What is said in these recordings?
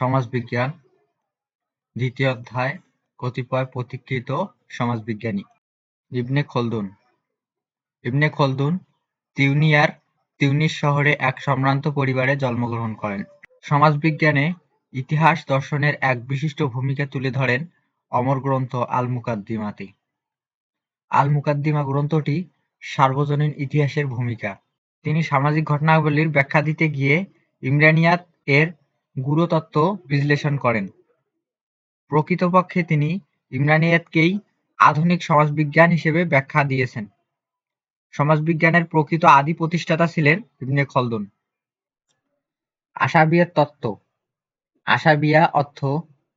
সমাজবিজ্ঞান, দ্বিতীয় অধ্যায়, কতিপয় পথিকৃত সমাজবিজ্ঞানী ইবনে খলদুন ইবনে খলদুন তিউনিয়ার তিউনিস শহরে এক সম্ভ্রান্ত পরিবারে জন্মগ্রহণ করেন। সমাজবিজ্ঞানে ইতিহাস দর্শনের এক বিশিষ্ট ভূমিকা তুলে ধরেন অমর গ্রন্থ আল-মুকাদ্দিমাতে। আল-মুকাদ্দিমা গ্রন্থটি সার্বজনীন ইতিহাসের ভূমিকা। তিনি সামাজিক ঘটনাবলীর ব্যাখ্যা দিতে গিয়ে ইমরানিয়াত এর গুরুতত্ত্ব বিশ্লেষণ করেন। প্রকৃতপক্ষে তিনি ইমরানিয়াতকেই আধুনিক সমাজবিজ্ঞান হিসেবে ব্যাখ্যা দিয়েছেন। সমাজবিজ্ঞানের প্রকৃত আদি প্রতিষ্ঠাতা ছিলেন ইবনে খলদুন। আশাবিয়ার তত্ত্ব আশাবিয়া অর্থ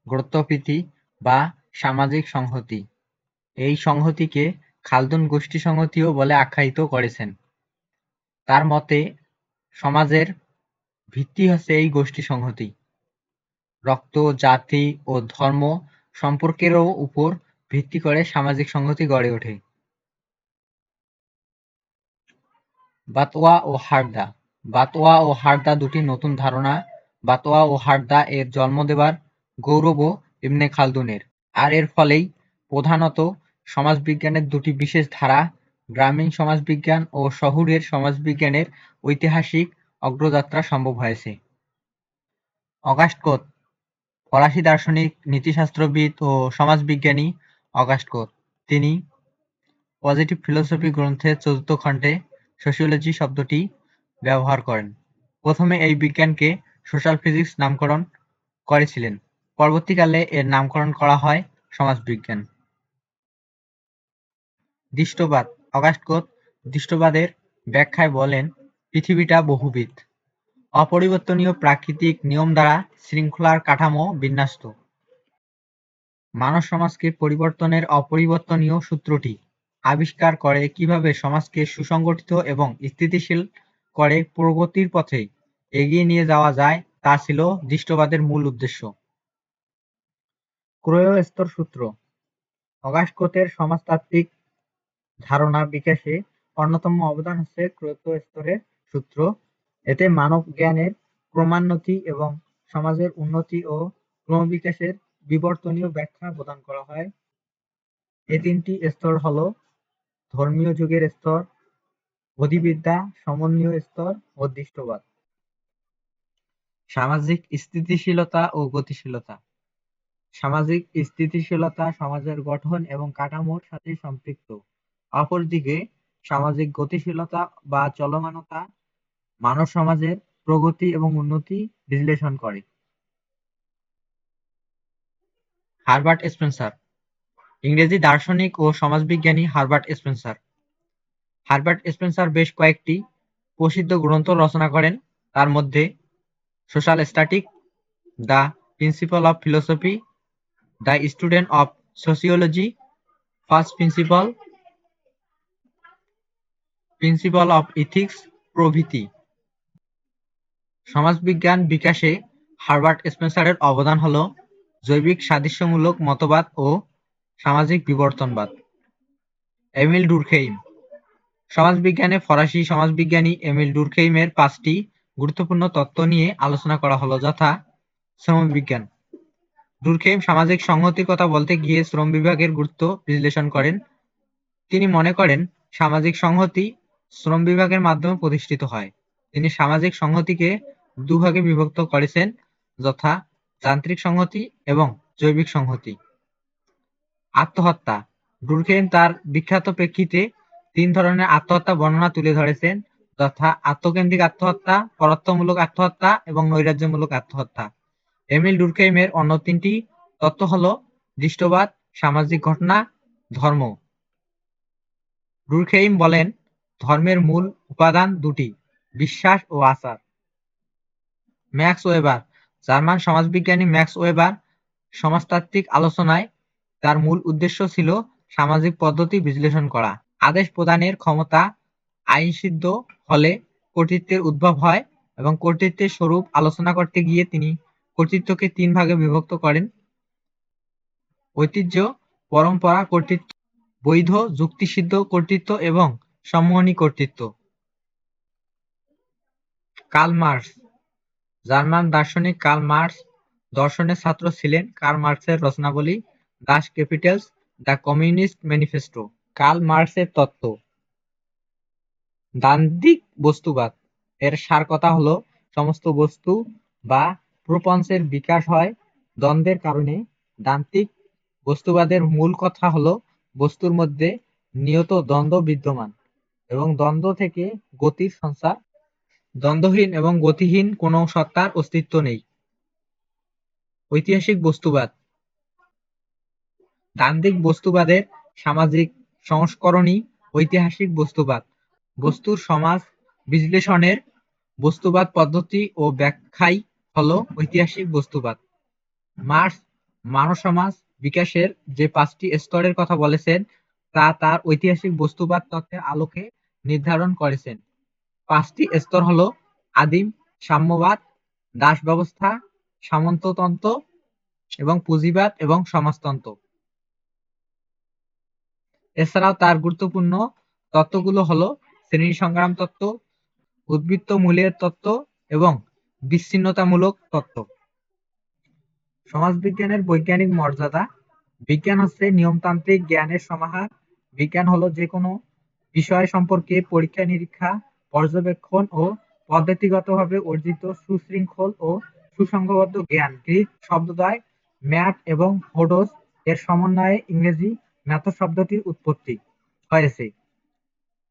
গোত্রপ্রীতি বা সামাজিক সংহতি। এই সংহতিকে খালদুন গোষ্ঠী সংহতিও বলে আখ্যায়িত করেছেন। তার মতে, সমাজের ভিত্তি হচ্ছে এই গোষ্ঠী সংহতি। রক্ত, জাতি ও ধর্ম সম্পর্কেরও উপর ভিত্তি করে সামাজিক সংহতি গড়ে ওঠে। বাতোয়া ও হারদা বাতোয়া ও হারদা দুটি নতুন ধারণা বাতোয়া ও হারদা এর জন্ম দেবার গৌরবও ইবনে খালদুনের, আর এর ফলেই প্রধানত সমাজবিজ্ঞানের দুটি বিশেষ ধারা গ্রামীণ সমাজবিজ্ঞান ও শহুরের সমাজবিজ্ঞানের ঐতিহাসিক অগ্রযাত্রা সম্ভব হয়েছে। অগাস্ট ফরাসি দার্শনিক, নীতিশাস্ত্রবিদ ও সমাজবিজ্ঞানী অগাস্ট কোত। তিনি পজিটিভ ফিলোসফি গ্রন্থের চতুর্থ খণ্ডে সোশিওলজি শব্দটি ব্যবহার করেন। প্রথমে এই বিজ্ঞানকে সোশ্যাল ফিজিক্স নামকরণ করেছিলেন, পরবর্তীকালে এর নামকরণ করা হয় সমাজবিজ্ঞান। দৃষ্টবাদ অগাস্ট কোত দৃষ্টবাদের ব্যাখ্যায় বলেন, পৃথিবীটা বহুবিধ, অপরিবর্তনীয় প্রাকৃতিক নিয়ম দ্বারা শৃঙ্খলার কাঠামো বিন্যস্ত। মানব সমাজকে পরিবর্তনের অপরিবর্তনীয় সূত্রটি আবিষ্কার করে কীভাবে সমাজকে সুসংগঠিত এবং স্থিতিশীল করে প্রগতির পথে এগিয়ে নিয়ে যাওয়া যায় তা ছিল দৃষ্টবাদের মূল উদ্দেশ্য। ক্রয়-স্তর সূত্র অগাস্ট কোতের সমাজতাত্ত্বিক ধারণা বিকাশে অন্যতম অবদান হচ্ছে ক্রয়-স্তরের সূত্র। এতে মানব জ্ঞানের ক্রমোন্নতি এবং সমাজের উন্নতি ও ক্রমবিকাশের বিবর্তনীয় ব্যাখ্যা প্রদান করা হয়। এ তিনটি স্তর হল ধর্মীয় যুগের স্তর, বোধিবিদ্যা, সমন্বয় স্তর ও দৃষ্টবাদ। সামাজিক স্থিতিশীলতা ও গতিশীলতা সামাজিক স্থিতিশীলতা সমাজের গঠন এবং কাঠামোর সাথে সম্পৃক্ত। অপরদিকে সামাজিক গতিশীলতা বা চলমানতা মানব সমাজের প্রগতি এবং উন্নতি বিশ্লেষণ করে। হারবার্ট স্পেন্সার ইংরেজি দার্শনিক ও সমাজবিজ্ঞানী হারবার্ট স্পেন্সার হারবার্ট স্পেন্সার বেশ কয়েকটি প্রসিদ্ধ গ্রন্থ রচনা করেন তার মধ্যে social static, the principle of philosophy, the student of sociology, first principle, principle of ethics প্রভৃতি। সমাজবিজ্ঞান বিকাশে হারবার্ট স্পেন্সারের অবদান হল জৈবিক সাদৃশ্যমূলক মতবাদ ও সামাজিক বিবর্তনবাদ। এমিল ডুর্খেইম সমাজবিজ্ঞানে ফরাসি সমাজবিজ্ঞানী এমিল ডুর্খেইমের পাঁচটি গুরুত্বপূর্ণ তত্ত্ব নিয়ে আলোচনা করা হলো, যথা শ্রমবিজ্ঞান। ডুর্খেইম সামাজিক সংহতির কথা বলতে গিয়ে শ্রম বিভাগের গুরুত্ব বিশ্লেষণ করেন। তিনি মনে করেন, সামাজিক সংহতি শ্রম বিভাগের মাধ্যমে প্রতিষ্ঠিত হয়। তিনি সামাজিক সংহতিকে দুভাগে বিভক্ত করেছেন, যথা যান্ত্রিক সংহতি এবং জৈবিক সংহতি। আত্মহত্যা। ডুরখেইম তার বিখ্যাত প্রেক্ষিতে তিন ধরনের আত্মহত্যা বর্ণনা তুলে ধরেছেন তথা আত্মকেন্দ্রিক আত্মহত্যা পরত্বমূলক আত্মহত্যা এবং নৈরাজ্যমূলক আত্মহত্যা। এমিল ডুরখেইমের অন্য তিনটি তত্ত্ব হল দৃষ্টবাদ, সামাজিক ঘটনা, ধর্ম। ডুরখেইম বলেন, ধর্মের মূল উপাদান দুটি। বিশ্বাস ও আচার। ম্যাক্স ওয়েবার, জার্মান সমাজবিজ্ঞানী ম্যাক্স ওয়েবার সমাজতাত্ত্বিক আলোচনায় তার মূল উদ্দেশ্য ছিল সামাজিক পদ্ধতি বিশ্লেষণ করা। আদেশ প্রদানের ক্ষমতা আইনসিদ্ধ হলে কর্তৃত্বের উদ্ভব হয় এবং কর্তৃত্বের স্বরূপ আলোচনা করতে গিয়ে তিনি কর্তৃত্বকে তিন ভাগে বিভক্ত করেন। ঐতিহ্য, পরম্পরা, কর্তৃত্ব, বৈধ, যুক্তিসিদ্ধ কর্তৃত্ব এবং সম্মোহনী কর্তৃত্ব। কার্ল মার্কস জার্মান দার্শনিক কার্ল মার্কস দর্শনের ছাত্র ছিলেন কার্ল মার্কসের রচনাবলী Das Capitals, the communist manifesto, Karl মার্কসের তত্ত্ব। দ্বান্দ্বিক বস্তুবাদ এর সারকথা হল সমস্ত বস্তু বা প্রপঞ্চের বিকাশ হয় দ্বন্দ্বের কারণে। দ্বান্দ্বিক বস্তুবাদের মূল কথা হল বস্তুর মধ্যে নিয়ত দ্বন্দ্ব বিদ্যমান এবং দ্বন্দ্ব থেকে গতির সঞ্চার। দ্বন্দ্বহীন এবং গতিহীন কোন সত্তার অস্তিত্ব নেই। ঐতিহাসিক বস্তুবাদ দ্বান্দ্বিক বস্তুবাদের সামাজিক সংস্করণই ঐতিহাসিক বস্তুবাদ। বস্তুর সমাজ বিশ্লেষণের বস্তুবাদ পদ্ধতি ও ব্যাখ্যাই হল ঐতিহাসিক বস্তুবাদ। মার্কস মানবসমাজ বিকাশের যে পাঁচটি স্তরের কথা বলেছেন, তা তার ঐতিহাসিক বস্তুবাদ তত্ত্বের আলোকে নির্ধারণ করেছেন। পাঁচটি স্তর হল আদিম সাম্যবাদ, দাস ব্যবস্থা, সামন্ততন্ত্র এবং পুঁজিবাদ এবং সমাজতন্ত্র। এছাড়াও তার গুরুত্বপূর্ণ তত্ত্বগুলো হল শ্রেণি সংগ্রাম তত্ত্ব, উদ্বৃত্তমূলের তত্ত্ব এবং বিচ্ছিন্নতামূলক তত্ত্ব। সমাজবিজ্ঞানের বৈজ্ঞানিক মর্যাদা বিজ্ঞান হচ্ছে নিয়মতান্ত্রিক জ্ঞানের সমাহার। বিজ্ঞান হল যে কোনো বিষয় সম্পর্কে পরীক্ষা-নিরীক্ষা, পর্যবেক্ষণ ও পদ্ধতিগতভাবে অর্জিত সুশৃঙ্খল ও সুসংবদ্ধ জ্ঞান। গ্রিক শব্দদ্বয় ম্যাথ এবং হোডোস এর সমন্বয়ে ইংরেজি মেথড শব্দটির উৎপত্তি হয়েছে।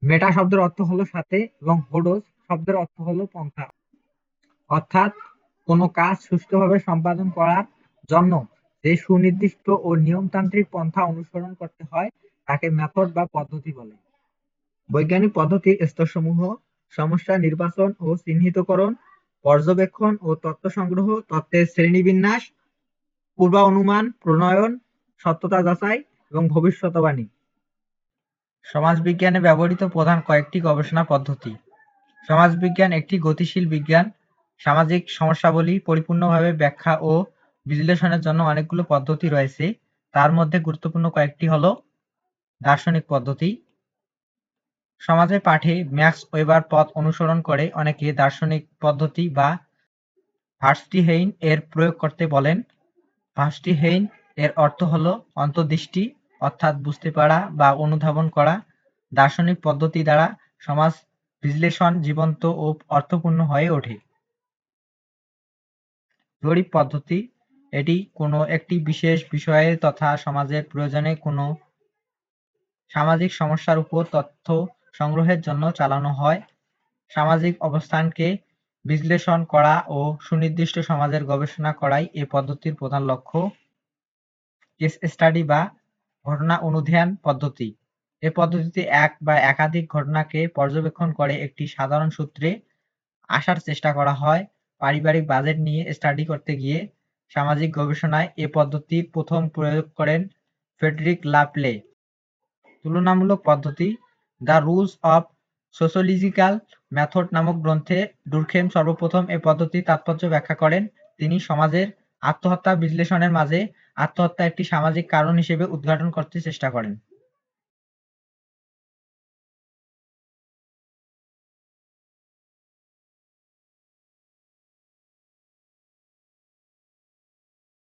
মেটা শব্দের অর্থ হল সাথে এবং হোডোস শব্দের অর্থ হল পন্থা। অর্থাৎ কোনো কাজ সুষ্ঠুভাবে সম্পাদন করার জন্য যে সুনির্দিষ্ট ও নিয়মতান্ত্রিক পন্থা অনুসরণ করতে হয়, তাকে মেথড বা পদ্ধতি বলে। বৈজ্ঞানিক পদ্ধতির স্তরসমূহ সমস্যা নির্বাচন ও চিহ্নিতকরণ, পর্যবেক্ষণ ও তথ্য সংগ্রহ, তথ্যের শ্রেণীবিন্যাস, পূর্বানুমান প্রণয়ন, সত্যতা যাচাই এবং ভবিষ্যদ্বাণী। সমাজবিজ্ঞানে ব্যবহৃত প্রধান কয়েকটি গবেষণা পদ্ধতি। সমাজবিজ্ঞান একটি গতিশীল বিজ্ঞান। সামাজিক সমস্যাবলী পরিপূর্ণভাবে ব্যাখ্যা ও বিশ্লেষণের জন্য অনেকগুলো পদ্ধতি রয়েছে। তার মধ্যে গুরুত্বপূর্ণ কয়েকটি হল দার্শনিক পদ্ধতি। সমাজের পাঠে ম্যাক্স ওয়েবার পথ অনুসরণ করে অনেকে দার্শনিক পদ্ধতি বা ভার্স্টিহেইন এর প্রয়োগ করতে বলেন। ভার্স্টিহেইন এর অর্থ হল অন্তর্দৃষ্টি, অর্থাৎ বুঝতে পারা বা অনুধাবন করা। দার্শনিক পদ্ধতি দ্বারা সমাজ বিশ্লেষণ জীবন্ত ও অর্থপূর্ণ হয়ে ওঠে। জরিপ পদ্ধতি এটি কোনো একটি বিশেষ বিষয়ে তথা সমাজের প্রয়োজনে কোনো সামাজিক সমস্যার উপর তথ্য সংগ্রহের জন্য চালানো হয়। সামাজিক অবস্থানকে বিশ্লেষণ করা ও সুনির্দিষ্ট সমাজের গবেষণা করাই এ পদ্ধতির প্রধান লক্ষ্য। কেস স্টাডি বা ঘটনা অনুধ্যান পদ্ধতি এ পদ্ধতিতে এক বা একাধিক ঘটনাকে পর্যবেক্ষণ করে একটি সাধারণ সূত্রে আসার চেষ্টা করা হয়। পারিবারিক বাজেট নিয়ে স্টাডি করতে গিয়ে সামাজিক গবেষণায় এ পদ্ধতি প্রথম প্রয়োগ করেন ফ্রেডরিক লাপলে। তুলনামূলক পদ্ধতি the rules of sociological method নামক গ্রন্থে ডুরখেম সর্বপ্রথম এ পদ্ধতির তাৎপর্য ব্যাখ্যা করেন। তিনি সমাজের আত্মহত্যা বিশ্লেষণের মাঝে আত্মহত্যা একটি সামাজিক কারণ হিসেবে উদ্ঘাটন করতে চেষ্টা করেন।